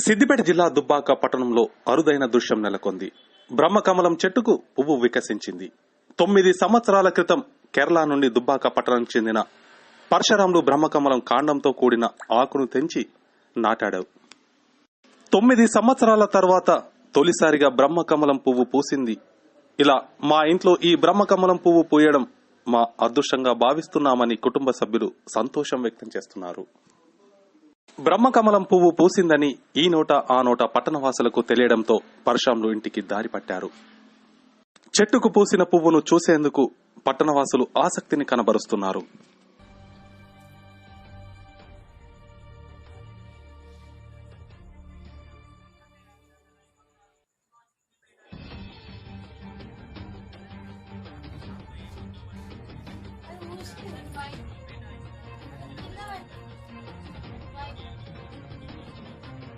సిద్దిపేట జిల్లా దుబ్బాక పట్టణంలో అరుదైన దృశ్యం నెలకొంది. బ్రహ్మకమలం చెట్టుకు పువ్వు వికసించింది. తొమ్మిది సంవత్సరాల క్రితం కేరళ నుండి దుబ్బాక పట్టణానికి చెందిన పరశురాములు బ్రహ్మకమలం కాండంతో కూడిన ఆకును తెంచి నాటాడు. తొమ్మిది సంవత్సరాల తర్వాత తొలిసారిగా బ్రహ్మకమలం పువ్వు పూసింది. ఇలా మా ఇంట్లో ఈ బ్రహ్మకమలం పువ్వు పూయడం మా అదృష్టంగా భావిస్తున్నామని కుటుంబ సభ్యులు సంతోషం వ్యక్తం చేస్తున్నారు. బ్రహ్మకమలం పువ్వు పూసిందని ఈ నోట ఆ నోట పట్టణవాసులకు తెలియడంతో పరశురాములు ఇంటికి దారి పట్టారు. చెట్టుకు పూసిన పువ్వును చూసేందుకు పట్టణవాసులు ఆసక్తిని కనబరుస్తున్నారు.